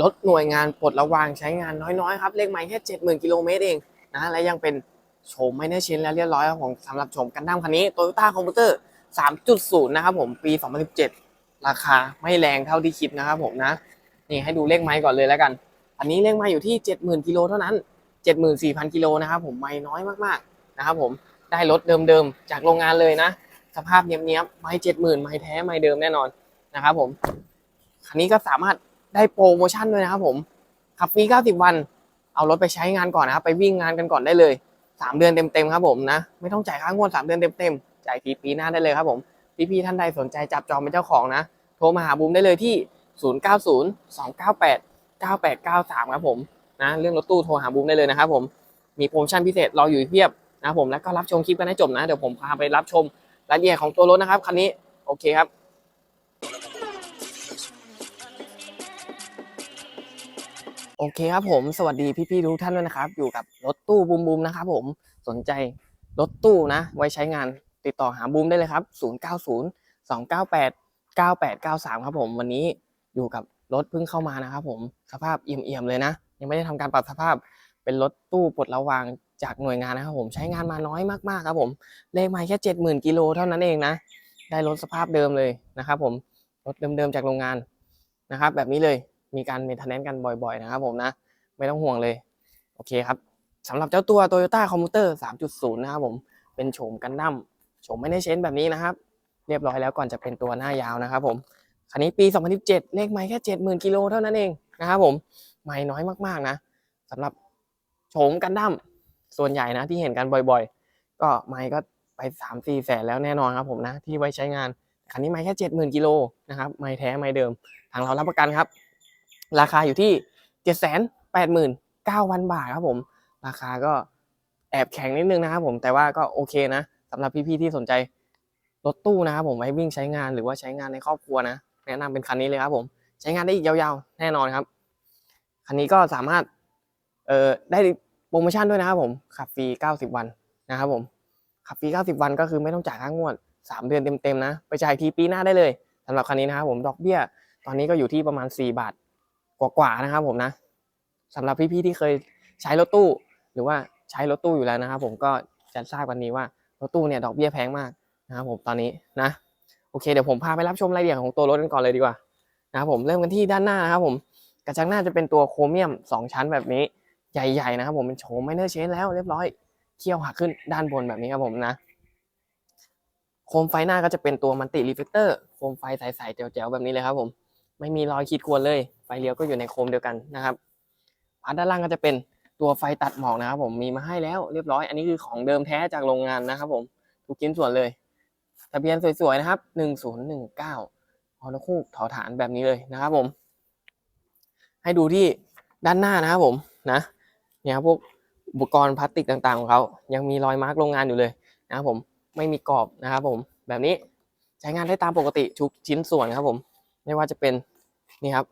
รถหน่วยงานปลดระวางใช้งานน้อยๆครับเลขไม้แค่70,000กิโลเมตรเองนะและยังเป็นโฉมไม่เนื้ชิ้นแล้วเรียบร้อยครับผมสำหรับโฉมกันดั้มคันนี้ Toyota Commuter 3.0 นะครับผมปี 2017 ราคาไม่แรงเท่าที่คิดนะครับผมนะ นี่ให้ดูเลขไม้ก่อนเลยแล้วกัน อันนี้เลขไม้อยู่ที่ 70,000กิโลเท่านั้น 74,000กิโลนะครับผมไม่น้อยมากๆนะครับผมได้รถเดิมๆจากโรงงานเลยนะ สภาพเนี้ยบๆไม่70,000ไม่แท้ไม่เดิมแน่นอนนะครับผมคันนี้ก็สามารถ ได้โปรโมชั่นด้วยนะครับผมขับฟรี90 วัน เอารถไปใช้งานก่อนนะครับ ไปวิ่งงานกันก่อนได้เลย 3 เดือนเต็มๆครับผมนะ ไม่ต้องจ่ายค่างวด 3 เดือนเต็มๆ จ่ายฟรีปีหน้าได้เลยครับผม พี่ๆท่านใดสนใจจับจองเป็นเจ้าของนะ โทรมาหาบูมได้เลยที่ 0902989893 ครับผมนะเรื่องรถตู้โทรหาบูมได้เลยนะครับผม มีโปรโมชั่นพิเศษรออยู่เพียบนะครับผมแล้วก็รับชมคลิปกันให้จบนะ เดี๋ยวผมพาไปรับชมรายละเอียดของตัวรถนะครับคันนี้โอเคครับ โอเคครับผมสวัสดีพี่ๆทุกท่านด้วยนะครับ อยู่กับรถตู้บูมบูมนะครับผมสนใจรถตู้นะ ไว้ใช้งานติดต่อหาบูมได้เลยครับ 090 298 9893 ครับผมวันนี้อยู่กับรถเพิ่งเข้ามานะครับผมสภาพเอี่ยมๆเลยนะ ยังไม่ได้ทำการปรับสภาพเป็นรถตู้ปลดระวางจากหน่วยงานนะครับผมใช้งานมาน้อยมากๆครับผมเลขไมาแค่70,000กิโลเท่านั้นเองนะ ได้รถสภาพเดิมเลยนะครับผมรถเดิมๆจากโรงงานนะครับ แบบนี้เลย มีการเมนเทนแนนกันบ่อยๆนะครับผมนะ ไม่ต้องห่วงเลย โอเคครับสำหรับเจ้าตัว Toyota Commuter 3.0 นะครับผมเป็นโฉมกันดั้มโฉมไม่ได้เชนแบบนี้นะครับ เรียบร้อยแล้วก่อนจะเป็นตัวหน้ายาวนะครับผมคันนี้ปี 2017 เลขไม้แค่ 70,000กิโลเท่านั้นเองนะครับผมไม่น้อยมากๆนะสำหรับโฉมกันดั้มส่วนใหญ่นะที่เห็นกันบ่อยๆ ก็ไม้ก็ไป 3-4แสนแล้วแน่นอนครับผมนะที่ไว้ใช้งานคันนี้ไม้แค่ 70,000กิโลนะครับไม้แท้ไม้เดิม ทางเรารับประกันครับ ราคาอยู่ที่ 789,000 บาทครับผม ราคาก็แอบแข็งนิดนึงนะครับผมแต่ว่าก็โอเคนะสำหรับพี่ๆที่สนใจรถตู้นะครับผมไว้วิ่งใช้งานหรือว่าใช้งานในครอบครัวนะ แนะนำเป็นคันนี้เลยครับผม ใช้งานได้อีกยาวๆ แน่นอนครับ คันนี้ก็สามารถเอ่อได้โปรโมชั่นด้วยนะครับผมขับฟรี90 วันนะครับผมขับฟรี90 วันก็คือไม่ต้องจ่ายค่างวด 3 เดือนเต็มๆนะ ไปจ่ายทีปีหน้าได้เลยสำหรับคันนี้นะครับผมดอกเบี้ย ตอนนี้ก็อยู่ที่ประมาณ 4 บาท กว่าๆนะครับผมนะสำหรับพี่ๆที่เคยใช้รถตู้ หรือว่าใช้รถตู้อยู่แล้วนะครับ ผมก็จะทราบกันนี้ว่ารถตู้เนี่ยดอกเบี้ยแพงมากนะครับผมตอนนี้นะโอเคเดี๋ยวผมพาไปรับชมรายละเอียดของตัวรถกันก่อนเลยดีกว่านะครับผมเริ่มกันที่ด้านหน้านะครับผมกระจังหน้าจะเป็นตัวโครเมียม 2 ชั้นแบบนี้ใหญ่ๆนะครับผมเป็นโฉมไมเนอร์เชนแล้วเรียบร้อยเคี่ยวหักขึ้นด้านบนแบบนี้ครับผมนะโคมไฟหน้าก็จะเป็นตัวมันติรีเฟกเตอร์โคมไฟใสๆแจ๋วๆแบบนี้เลยครับผม ไม่มีรอยขีดข่วนเลย ไฟเลี้ยวก็อยู่ในโคมเดียวกันนะครับพาร์ทด้านล่างก็จะเป็นตัวไฟตัดหมอกนะครับผมมีมาให้แล้วเรียบร้อย อันนี้คือของเดิมแท้จากโรงงานนะครับผมทุกชิ้นส่วนเลย ทะเบียนสวยๆนะครับหนึ่งศูนย์หนึ่งเก้าฮอนคูกถอฐานแบบนี้เลยนะครับผม ให้ดูที่ด้านหน้านะครับผมนะเนี่ยครับพวกอุปกรณ์พลาสติกต่างๆของเขายังมีรอยมาร์กโรงงานอยู่เลยนะครับผมไม่มีกรอบนะครับผมแบบนี้ใช้งานได้ตามปกติทุกชิ้นส่วนครับผม ไม่ว่าจะเป็นนี่ครับ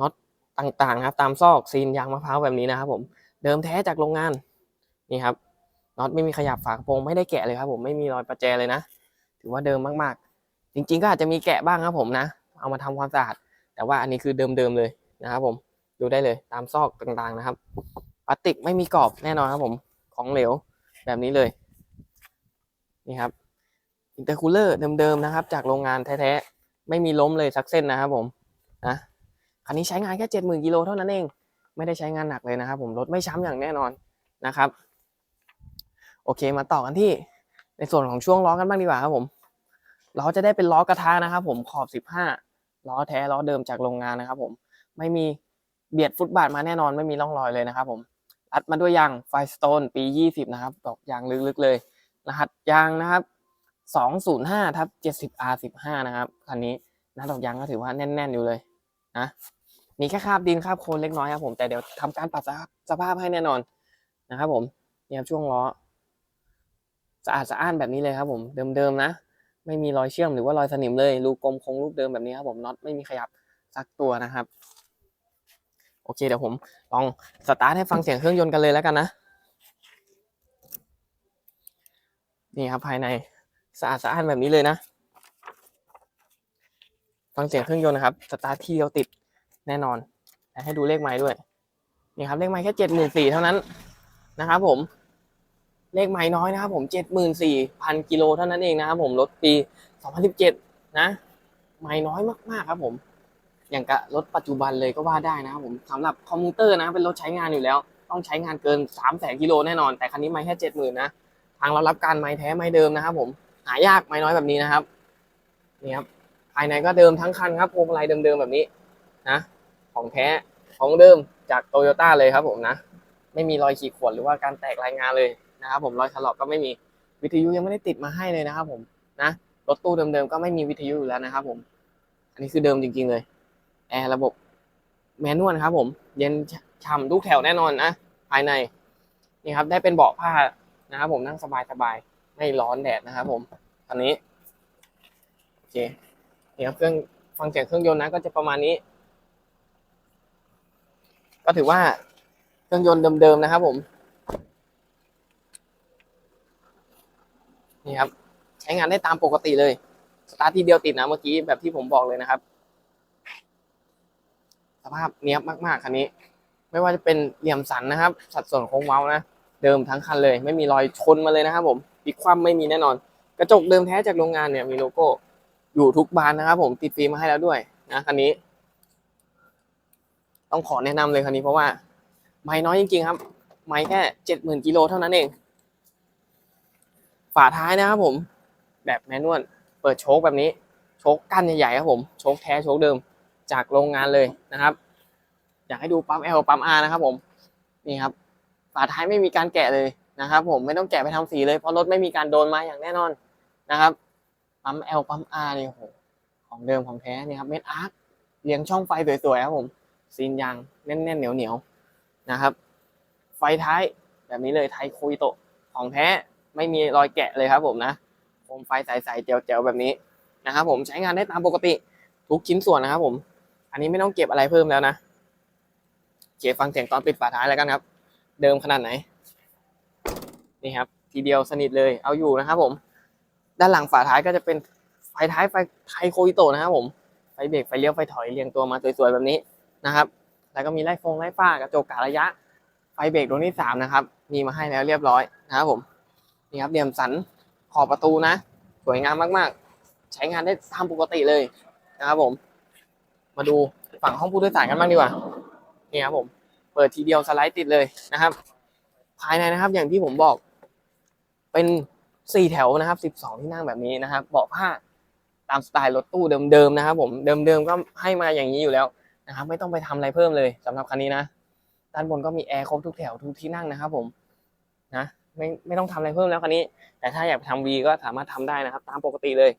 น็อตต่างๆนะครับ ตามซอกซีนยางมะพร้าวแบบนี้นะครับผมเดิมแท้จากโรงงานนี่ครับน็อตไม่มีขยับฝากระโปรงไม่ได้แกะเลยครับผมไม่มีรอยประแจเลยนะ ถือว่าเดิมมากๆ จริง ๆ ก็อาจจะมีแกะบ้างครับผมนะ เอามาทำความสะอาด แต่ว่าอันนี้คือเดิมๆเลยนะครับ ผมดูได้เลยตามซอกต่างๆนะครับพลาสติกไม่มีกรอบแน่นอนครับผมของเหลวแบบนี้เลยนี่ครับอินเตอร์คูลเลอร์เดิมๆนะครับ จากโรงงานแท้ๆไม่มีล้มเลยสักเส้นนะครับผมนะ คันนี้ใช้งานแค่เจ็ดหมื่นกิโลเท่านั้นเอง ไม่ได้ใช้งานหนักเลยนะครับ ผมรถไม่ช้ำอย่างแน่นอนนะครับ โอเคมาต่อกันที่ในส่วนของช่วงล้อกันบ้างดีกว่าครับผมล้อจะได้เป็นล้อกระทะนะครับ ผมขอบ 15ล้อแท้ล้อเดิมจากโรงงานนะครับ ผมไม่มีเบียดฟุตบาทมาแน่นอนไม่มีร่องรอยเลยนะครับผมรัดมาด้วยยางไฟสโตนปี 20 นะครับดอกยางลึกๆเลย รหัสยางนะครับ 205ทับ 70R15 นะครับคันนี้น้าดอกยางก็ถือว่าแน่น ๆ อยู่เลยนะ มีแค่คราบดินคราบโคลนเล็กน้อยครับผมแต่เดี๋ยวทำการปรับสภาพให้แน่นอนนะครับผมเนี่ยครับช่วงล้อสะอาดสะอ้านแบบนี้เลยครับ ผมเดิมๆนะ ไม่มีรอยเชื่อมหรือว่ารอยสนิมเลยรูกลมคงรูปเดิมแบบนี้ครับผมน็อตไม่มีขยับสักตัวนะครับ โอเคเดี๋ยวผมลองสตาร์ทให้ฟังเสียงเครื่องยนต์กันเลยแล้วกันนะนี่ครับภายในสะอาดสะอ้านแบบนี้เลยนะ ฟังเสียงเครื่องยนต์นะครับสตาร์ทที่เดียวติด แน่นอนแต่ให้ดูเลขไม้ด้วย นี่ครับเลขไม้แค่เจ็ดหมื่นสี่เท่านั้นนะครับผม เลขไม้น้อยนะครับผมเจ็ดหมื่นสี่พันกิโลเท่านั้นเองนะครับผมรถปีสองพันสิบเจ็ดนะไม้น้อยมากๆครับ ผม อย่างกับรถปัจจุบันเลยก็ว่าได้นะครับผมสำหรับคอมพิวเตอร์นะเป็นรถใช้งานอยู่แล้ว ต้องใช้งานเกินสามแสนกิโลแน่นอน แต่คันนี้ไม้แค่เจ็ดหมื่นนะทางเรารับการไม้แท้ไม้เดิมนะครับ ผมหายากไม้น้อยแบบนี้นะครับนี่ครับภายในก็เดิมทั้งคันครับพวงมาลัยเดิมๆแบบนี้นะ ของแท้ของเดิมจากโตโยต้าเลยครับผมนะ ไม่มีรอยขีดข่วนหรือว่าการแตกรายงานเลยนะครับผมรอยถลอกก็ไม่มีวิทยุยังไม่ได้ติดมาให้เลยนะครับผมนะรถตู้เดิมๆก็ไม่มีวิทยุอยู่แล้วนะครับผมอันนี้คือเดิมจริง ๆเลยแอร์ระบบแมนนวลครับผม เย็นฉ่ำทุกแถวแน่นอนนะภายในนี่ครับได้เป็นเบาะผ้านะครับผมนั่งสบายๆไม่ร้อนแดดนะครับผมอันนี้โอเคนี่ครับเครื่องฟังเสียงเครื่องยนต์นะก็จะประมาณนี้ ก็ถือว่าเครื่องยนต์เดิมๆนะครับ ผม นี่ครับ ใช้งานได้ตามปกติเลย สตาร์ททีเดียวติดนะเมื่อกี้แบบที่ผมบอกเลยนะครับ สภาพเนี้ยบมากๆคันนี้ ไม่ว่าจะเป็นเหลี่ยมสันนะครับ สัดส่วนโค้งเว้านะเดิมทั้งคันเลย ไม่มีรอยชนมาเลยนะครับ ผมพลิกคว่ำไม่มีแน่นอน กระจกเดิมแท้จากโรงงานเนี่ยมีโลโก้อยู่ทุกบานนะครับ ผมติดฟิล์มมาให้แล้วด้วยนะคันนี้ ต้องขอแนะนำเลยคันนี้เพราะว่าไม่น้อยจริงๆครับ ไม่แค่เจ็ดหมื่นกิโลเท่านั้นเอง ฝาท้ายนะครับผม แบบแมนนวลเปิดโชคแบบนี้ โชคกั้นใหญ่ๆครับผม โชคแท้โชคเดิมจากโรงงานเลยนะครับ อยากให้ดูปั๊ม L ปั๊ม R นะครับผมนี่ครับฝาท้ายไม่มีการแกะเลยนะครับ ผมไม่ต้องแกะไปทำสีเลยเพราะรถไม่มีการโดนมาอย่างแน่นอนนะครับปั๊ม L ปั๊ม R นี่โอ้โหของเดิมของแท้นี่ครับเม็ดอาร์คเลี้ยงช่องไฟสวยๆครับผม ซีนยางแน่นๆเหนียวๆนะครับ ไฟท้ายแบบนี้เลยไทยคุยโตของแท้ไม่มีรอยแกะเลยครับผมนะโคมไฟใสๆเจ๋วๆแบบนี้นะครับผมใช้งานได้ตามปกติทุกชิ้นส่วนนะครับผม อันนี้ไม่ต้องเก็บอะไรเพิ่มแล้วนะโอเคฟังเสียงตอนปิดฝาท้ายแล้วกันครับ เดิมขนาดไหน นี่ครับ ทีเดียวสนิทเลยเอาอยู่นะครับผม ด้านหลังฝาท้ายก็จะเป็นไฟท้ายไฟไทยโคอิโตนะครับผม ไฟเบรกไฟเลี้ยวไฟถอยเรียงตัวมาสวยๆแบบนี้ นะครับ แล้วก็มีไล่ฟงไล่ฟ้ากระจกกะระยะ ไฟเบรกดวงที่สามนะครับ มีมาให้แล้วเรียบร้อยนะครับผมนี่ครับเหลี่ยมสันขอบประตูนะ สวยงามมากๆ ใช้งานได้ตามปกติเลยนะครับผม มาดูฝั่งห้องผู้โดยสารกันบ้างดีกว่านี่ครับผม เปิดทีเดียวสไลด์ติดเลยนะครับ ภายในนะครับอย่างที่ผมบอก เป็นสี่แถวนะครับสิบสองที่นั่งแบบนี้นะครับเบาะผ้าตามสไตล์รถตู้เดิมๆนะครับ ผมเดิมๆก็ให้มาอย่างนี้อยู่แล้ว นะครับไม่ต้องไปทำอะไรเพิ่มเลยสำหรับคันนี้นะด้านบนก็มีแอร์ครบทุกแถวทุกที่นั่งนะครับ ผมนะไม่ไม่ต้องทำอะไรเพิ่มแล้วคันนี้ แต่ถ้าอยากทำวีก็สามารถทำได้นะครับ ตามปกติเลย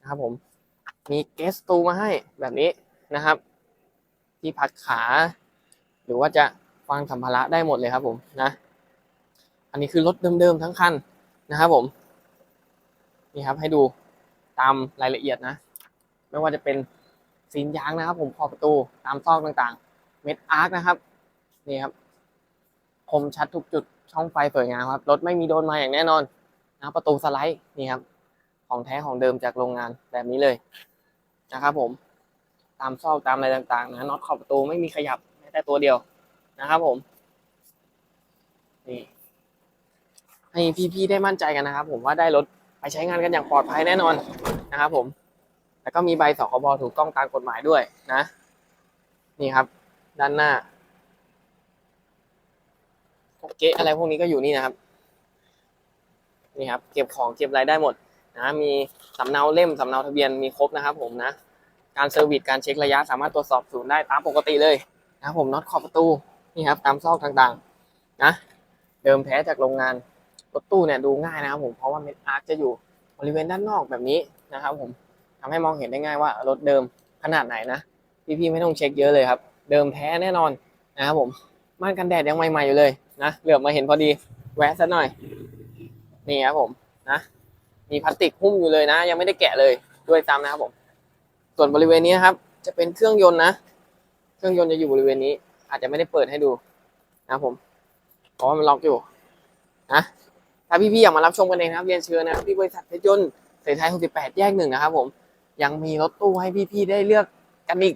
นะครับ ผมมีเกสตูมาให้แบบนี้นะครับ ที่พักขา หรือว่าจะวางสัมภาระได้หมดเลยครับ ผมนะ อันนี้คือรถเดิมๆทั้งคันนะครับ ผมนี่ครับให้ดูตามรายละเอียดนะ ไม่ว่าจะเป็น ซีนยางนะครับ ผมขอบประตูตามซอกต่างๆ เม็ดอาร์คนะครับ นี่ครับ คมชัดทุกจุดช่องไฟสวยงามครับ รถไม่มีโดนมาอย่างแน่นอนนะประตูสไลด์นี่ครับ ของแท้ของเดิมจากโรงงานแบบนี้เลยนะครับ ผม ตามซอกตามอะไรต่างๆนะน็อตขอบประตูไม่มีขยับแม้แต่ตัวเดียวนะครับ ผม นี่ให้พี่ๆได้มั่นใจกันนะครับ ผมว่าได้รถไปใช้งานกันอย่างปลอดภัยแน่นอนนะครับ ผม แล้วก็มีใบสคบถูกต้องตามกฎหมายด้วยนะ นี่ครับ ด้านหน้าพวกเก๊อะไรพวกนี้ก็อยู่นี่นะครับ นี่ครับ เก็บของเก็บอะไรได้หมดนะมีสำเนาเล่มสำเนาทะเบียนมีครบนะครับ ผมนะ การเซอร์วิสการเช็คระยะสามารถตรวจสอบศูนย์ได้ตามปกติเลยนะครับผมน็อตขอบประตูนี่ครับ ตามซอกต่างๆ นะ เดิมแท้จากโรงงานรถตู้เนี่ยดูง่ายนะครับ ผมเพราะว่าเม็ดอาร์คจะอยู่บริเวณด้านนอกแบบนี้นะครับ ผม ทำให้มองเห็นได้ง่ายว่ารถเดิมขนาดไหนนะพี่ๆไม่ต้องเช็คเยอะเลยครับ เดิมแท้แน่นอนนะครับผมม่านกันแดดยังใหม่ๆอยู่เลยนะเหลือบมาเห็นพอดีแวะซะหน่อยนี่ครับผมนะมีพลาสติกหุ้มอยู่เลยนะ ยังไม่ได้แกะเลยด้วยซ้ำนะครับผม ส่วนบริเวณนี้นะครับ จะเป็นเครื่องยนต์นะ เครื่องยนต์จะอยู่บริเวณนี้ อาจจะไม่ได้เปิดให้ดูนะครับผมเพราะว่ามันล็อกอยู่นะถ้าพี่ๆอยากมารับชมกันเองนะครับเรียนเชิญนะครับที่บริษัทเพชรยนต์เสรีไทย68 แยกหนึ่งนะครับผม ยังมีรถตู้ให้พี่ๆได้เลือกกันอีก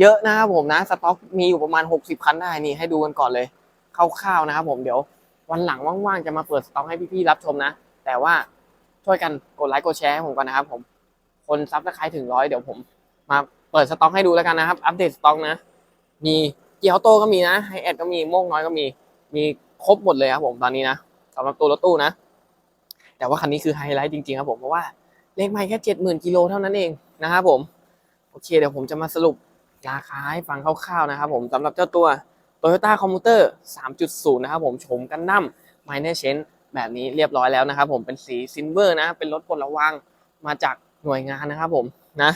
เยอะนะครับผมนะสต็อกมีอยู่ประมาณ 60 คันได้นี่ให้ดูกันก่อนเลยคร่าวๆนะครับผมเดี๋ยววันหลังว่างๆจะมาเปิดสต็อกให้พี่ๆรับชมนะ แต่ว่าช่วยกันกดไลค์กดแชร์ให้ผมก่อนนะครับผมคนซับสไครต์ถึงร้อยเดี๋ยวผม มาเปิดสต็อกให้ดูแล้วกันนะครับ อัปเดตสต็อกนะ มีเกียวโตก็มีนะไฮแอดก็มีโม่งน้อยก็มี มีครบหมดเลยครับผมตอนนี้นะสำหรับตัวรถตู้นะ แต่ว่าคันนี้คือไฮไลท์จริงๆครับผมเพราะว่า เลขไม่แค่เจ็ดหมื่นกิโลเท่านั้นเองนะครับผมโอเคเดี๋ยวผมจะมาสรุปราคาให้ฟังคร่าวๆนะครับผมสำหรับเจ้าตัว Toyota Commuter 3.0 นะครับผมโฉมกันดั้ม Minor c h a n g แบบนี้เรียบร้อยแล้วนะครับผมเป็นสีซิลเวอร์นะ เป็นรถปลดระวางมาจากหน่วยงานนะครับผมนะ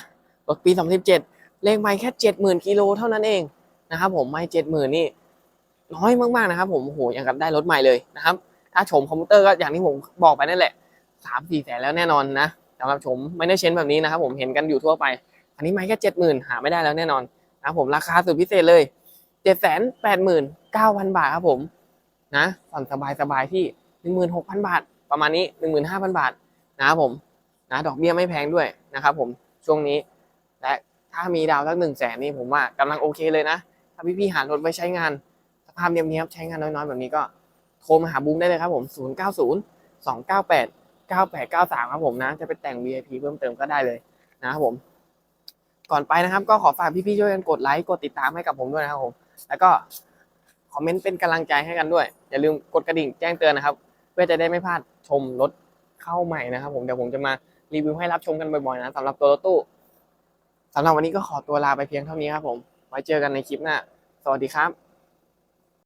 รถปี 2017 เลขไม่แค่ 70,000กิโลเท่านั้นเองนะครับผมไม่70,000นี่น้อยมากๆนะครับผมโอ้โหอย่างกับได้รถใหม่เลยนะครับ ถ้าชมคอมพิวเตอร์ก็อย่างที่ผมบอกไปนั่นแหละ3-4แสนแล้วแน่นอนนะ สำหรับชม Minor Change แบบนี้นะครับผมเห็นกันอยู่ทั่วไป อันนี้ไม่แค่70,000หาไม่ได้แล้วแน่นอนนะครับผมราคาสุดพิเศษเลยเจ็ดแสนแปดหมื่นเก้าพันบาทครับผมนะผ่อนสบายสบายๆที่หนึ่งหมื่นหกพันบาท ประมาณนี้หนึ่งหมื่นห้าพันบาทนะครับผมนะดอกเบี้ยไม่แพงด้วยนะครับผมช่วงนี้และถ้ามีดาวสักหนึ่งแสนนี่ผมว่ากำลังโอเคเลยนะ ถ้าพี่ๆหารถไว้ใช้งานสภาพเนียบๆใช้งานน้อยๆแบบนี้ก็โทรมาหาบูมได้เลยครับผม 0 9 9893 ครับผมนะ จะไปแต่ง VIP เพิ่มเติมก็ได้เลยนะครับผม ก่อนไปนะครับ ก็ขอฝากพี่ๆช่วยกันกดไลค์กดติดตามให้กับผมด้วยนะครับผม แล้วก็คอมเมนต์เป็นกำลังใจให้กันด้วย อย่าลืมกดกระดิ่งแจ้งเตือนนะครับ เพื่อจะได้ไม่พลาดชมรถเข้าใหม่นะครับ ผมเดี๋ยวผมจะมารีวิวให้รับชมกันบ่อยๆนะสำหรับตัวรถตู้สำหรับวันนี้ก็ขอตัวลาไปเพียงเท่านี้ครับผม ไว้เจอกันในคลิปหน้า สวัสดีครับ